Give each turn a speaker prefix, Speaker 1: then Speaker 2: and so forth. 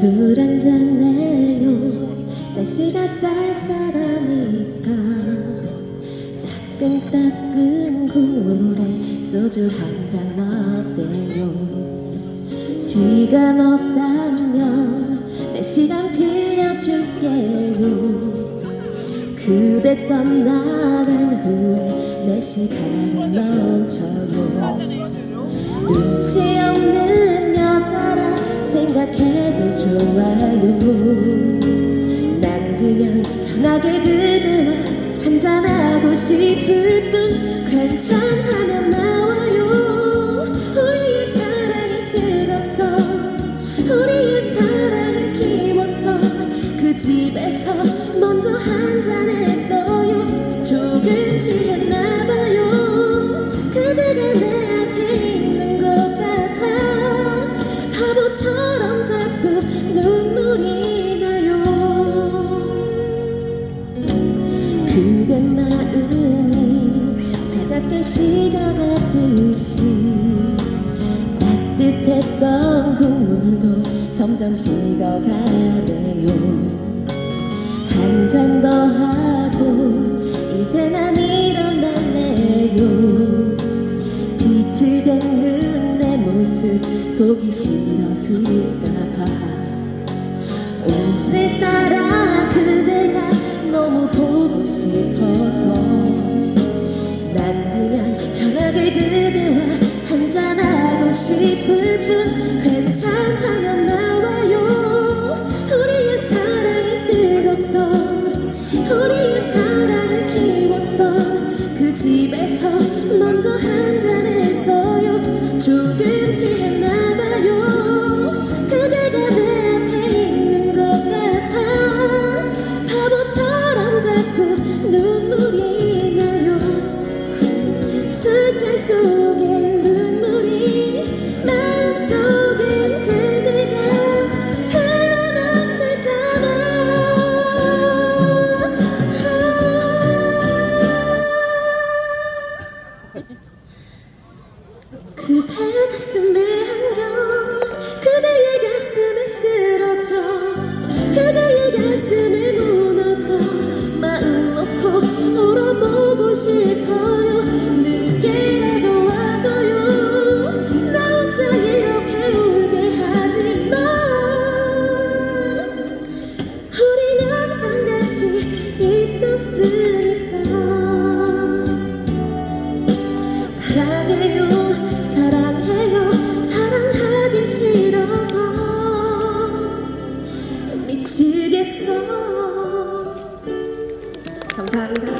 Speaker 1: 술 한잔해요. 날씨가 쌀쌀하니까 따끈따끈 국물에 소주 한 잔 어때요? 시간 없다면 내 시간 빌려줄게요. 그대 떠나간 후에 내 시간은 넘쳐요. 눈치 생각해도 좋아요. 난 그냥 편하게 그대와 한잔하고 싶을 뿐 괜찮다면 나와요. 우리의 사랑이 뜨겁던 우리의 사랑을 키웠던 그 집에서 먼저 한잔했 식어가듯이 따뜻했던 국물도 점점 식어가네요. 한 잔 더 하고 이제 난 일어날래요. 비틀대는 내 모습 보기 싫어질까봐. 오늘따라 그대가 너무 보고 싶어 편하게 그대와 한잔하고 싶을 뿐 괜찮다면 나와요. 우리의 사랑이 뜨겁던 우리의 사랑을 키웠던 그 집에서 먼저 한잔했어요. 조금 취했 술 감사합니다.